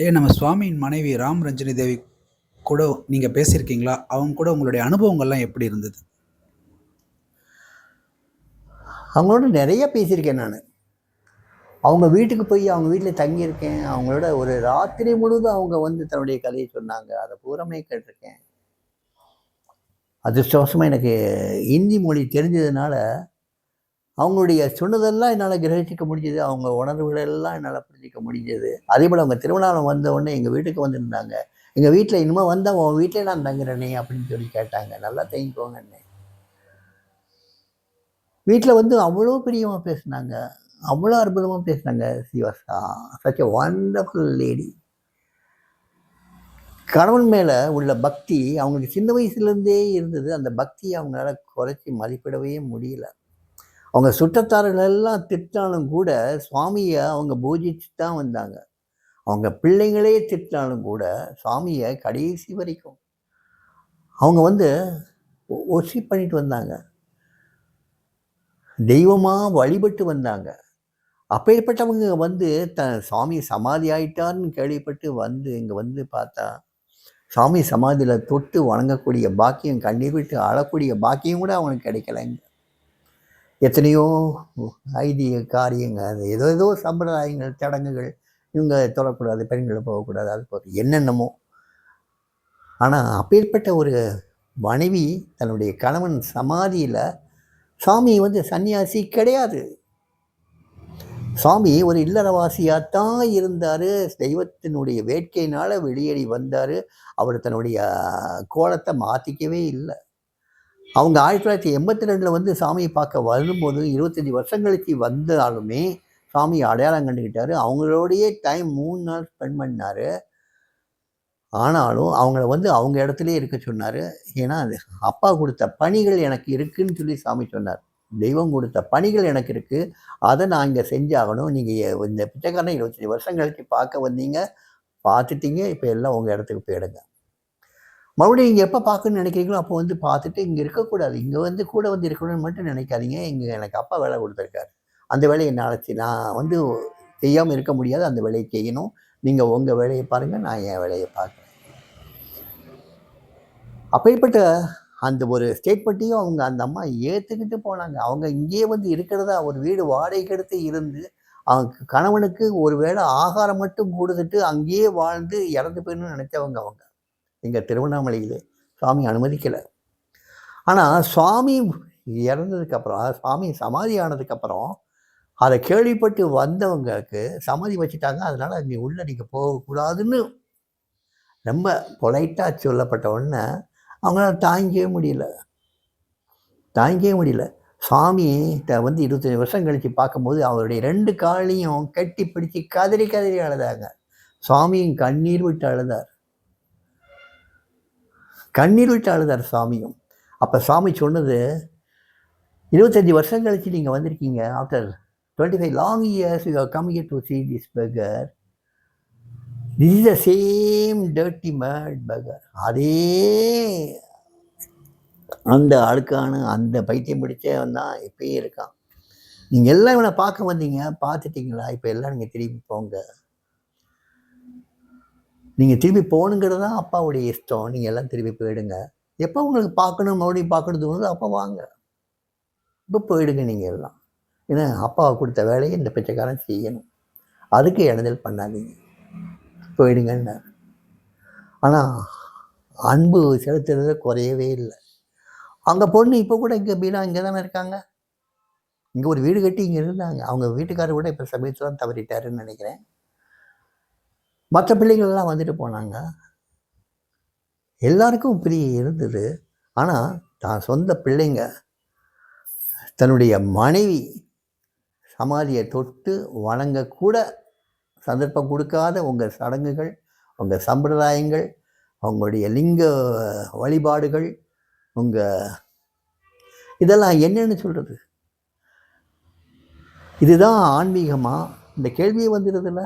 ஏ நம்ம சுவாமியின் மனைவி ராம் ரஞ்சினி தேவி கூட நீங்கள் பேசியிருக்கீங்களா? அவங்க கூட உங்களுடைய அனுபவங்கள்லாம் எப்படி இருந்தது? அவங்களோட நிறைய பேசியிருக்கேன் நான் அவங்க வீட்டுக்கு போய் அவங்க வீட்டில் தங்கியிருக்கேன். அவங்களோட ஒரு ராத்திரி முழுதும் அவங்க வந்து தன்னுடைய கதையை சொன்னாங்க. அதை பூரமே கேட்டிருக்கேன். அதிர்ஷ்டவசமாக எனக்கு ஹிந்தி மொழி தெரிஞ்சதுனால, அவங்களுடைய சொன்னதெல்லாம் என்னால் கிரகிச்சிக்க முடிஞ்சது. அவங்க உணர்வுகளெல்லாம் என்னால் புரிஞ்சிக்க முடிஞ்சது முடிஞ்சது. அதேபோல அவங்க திருமணம் வந்த உடனே எங்கள் வீட்டுக்கு வந்திருந்தாங்க. எங்கள் வீட்டில் இனிமேல் வந்தால் உன் வீட்டிலே நான் தங்குறேனே" அப்படின்னு சொல்லி கேட்டாங்க. நல்லா தங்கிக்கோங்கன்னேன். வீட்டில் வந்து அவ்வளோ பிரியமாக பேசினாங்க அவ்வளோ அற்புதமாக பேசுனாங்க. சிவாசா சச் எ வண்டர்ஃபுல் லேடி. கணவன் மேலே உள்ள பக்தி அவங்களுக்கு சின்ன வயசுலேருந்தே இருந்தது. அந்த பக்தியை அவங்களால குறைச்சி மதிப்பிடவே முடியல. அவங்க சுற்றத்தார்கள் எல்லாம் திட்டாலும் கூட, சுவாமியை அவங்க பூஜிச்சு தான் வந்தாங்க. அவங்க பிள்ளைங்களே திட்டினாலும் கூட, சுவாமியை கடைசி வரைக்கும் அவங்க வந்து ஒ பண்ணிட்டு வந்தாங்க. தெய்வமாக வழிபட்டு வந்தாங்க. அப்பேற்பட்டவங்க வந்து த சாமி சமாதி ஆயிட்டார்னு கேள்விப்பட்டு வந்து இங்கே வந்து பார்த்தா, சாமி சமாதியில் தொட்டு வணங்கக்கூடிய பாக்கியம், கண்ணீர் விட்டு அழக்கூடிய பாக்கியம் கூட அவங்களுக்கு கிடைக்கலங்க. எத்தனையோ ஐதீக காரியங்கள் அது ஏதோ ஏதோ சம்பிரதாயங்கள், சடங்குகள். இவங்க தொடக்கூடாது, பெண்களை போகக்கூடாது, அது போகிறது என்னென்னமோ. ஆனால் அப்பேற்பட்ட ஒரு மனைவி தன்னுடைய கணவன் சமாதியில் சாமி வந்து சன்னியாசி கிடையாது. சாமி ஒரு இல்லறவாசியாத்தான் இருந்தார் தெய்வத்தினுடைய வேட்கையினால் வெளியேறி வந்தார் அவர் தன்னுடைய கோலத்தை மாற்றிக்கவே இல்லை அவங்க 1982ல வந்து சாமியை பார்க்க வரும்போது இருபத்தஞ்சி வருஷங்களுக்கு வந்தாலுமே, சாமியை அடையாளம் கண்டுக்கிட்டாரு. அவங்களோடையே டைம் மூணு நாள் ஸ்பெண்ட் பண்ணார் ஆனாலும் அவங்கள வந்து அவங்க இடத்துலே இருக்க சொன்னார் ஏன்னா, அது அப்பா கொடுத்த பணிகள் எனக்கு இருக்குன்னு சொல்லி சாமி சொன்னார். தெய்வம் கொடுத்த பணிகள் எனக்கு இருக்குது அதை நான் இங்கே செஞ்சாகணும். நீங்கள் இந்த பிச்சைக்காரனை இருபத்தஞ்சி வருஷம் கழித்து பார்க்க வந்தீங்க. பார்த்துட்டீங்க. இப்போ எல்லாம் உங்கள் இடத்துக்கு போயிடுங்க. மறுபடியும் இங்கே எப்போ பார்க்கணும்னு நினைக்கிறீங்களோ, அப்போ வந்து பார்த்துட்டு இங்கே இருக்கக்கூடாது. இங்கே வந்து கூட வந்து இருக்கணும்னு மட்டும் நினைக்காதீங்க. இங்கே எனக்கு அப்பா வேலை கொடுத்துருக்காரு அந்த வேலையை என்னால நான் வந்து செய்யாமல் இருக்க முடியாது. அந்த வேலையை செய்யணும். நீங்கள் உங்க வேலையை பாருங்கள் நான் என் வேலையை பார்க்குறேன். அப்படிப்பட்ட அந்த ஒரு ஸ்டேட்மெண்ட்டையும் அவங்க அந்த அம்மா ஏத்துக்கிட்டு போனாங்க. அவங்க இங்கேயே வந்து இருக்கிறதா ஒரு வீடு வாடகைக்கு எடுத்து இருந்து, அவங்க கணவனுக்கு ஒரு வேளை ஆகாரம் மட்டும் கொடுத்துட்டு அங்கேயே வாழ்ந்து இறந்து போயிடணும்னு நினைச்சவங்க அவங்க. இங்கே திருவண்ணாமலையிலே. சாமி அனுமதிக்கலை ஆனால் சுவாமி இறந்ததுக்கப்புறம், அதாவது சுவாமி சமாதி ஆனதுக்கப்புறம், அதை கேள்விப்பட்டு வந்தவங்களுக்கு சமாதி வச்சுட்டாங்க. அதனால் அங்கே உள்ளே நீங்கள் போகக்கூடாதுன்னு ரொம்ப பொலைட்டாக சொல்லப்பட்ட உடனே, அவங்களால தாங்கிக்கவே முடியல. தாங்கிக்கவே முடியல. சாமிட்ட வந்து 25 வருஷம் கழித்து பார்க்கும்போது, அவருடைய ரெண்டு காலையும் கட்டி பிடிச்சி கதறி கதறி அழுதாங்க. சுவாமியும் கண்ணீர் விட்டு அழுதார். கண்ணீர் விட்டு அழுதார் சாமியும். அப்போ சாமி சொன்னது, "25 வருஷம் கழிச்சு நீங்கள் வந்திருக்கீங்க. After 25 long years you have come here to see this burger this is the same dirty mad burger அதே அந்த அழுக்கான, அந்த பைத்தியம் பிடிச்சவன் தான் இப்பயும் இருக்கான். நீங்கள் எல்லாம் இவனை பார்க்க வந்தீங்க. பார்த்துட்டீங்களா? இப்போ எல்லாம் நீங்கள் திரும்பி போங்க. நீங்கள் திரும்பி போகணுங்கிறது தான் அப்பாவுடைய இஷ்டம். நீங்கள் எல்லாம் திரும்பி போயிடுங்க. எப்போ உங்களுக்கு பார்க்கணும், மறுபடியும் பார்க்கணும் தோணுதோ, அப்போ வாங்க. இப்போ போயிடுங்க நீங்கள் எல்லாம். ஏன்னா, அப்பாவை கொடுத்த வேலையை இந்த பிச்சைக்காரன் செய்யணும். அதுக்கு இடைஞ்சல் பண்ணாதீங்க. போயிடுங்கன்னார் ஆனால் அன்பு செலுத்துறது குறையவே இல்லை அங்கே பொண்ணு இப்போ கூட இங்கே பீனா இங்கே தானே இருக்காங்க. இங்கே ஒரு வீடு கட்டி இங்கே இருந்தாங்க. அவங்க வீட்டுக்காரர் கூட இப்போ சமயத்தில் தான் தவறிட்டாருன்னு நினைக்கிறேன். மற்ற பிள்ளைங்கள்லாம் வந்துட்டு போனாங்க. எல்லாருக்கும் பிரியம் இருந்தது. ஆனால் தான் சொந்த பிள்ளைங்க, தன்னுடைய மனைவி சமாதியை தொட்டு வணங்கக்கூட சந்தர்ப்பம் கொடுக்காத உங்கள் சடங்குகள், உங்கள் சம்பிரதாயங்கள், அவங்களுடைய லிங்க வழிபாடுகள், உங்கள் இதெல்லாம் என்னன்னு சொல்கிறது இதுதான் ஆன்மீகமாக இந்த கேள்வியே வந்துருதுல்ல.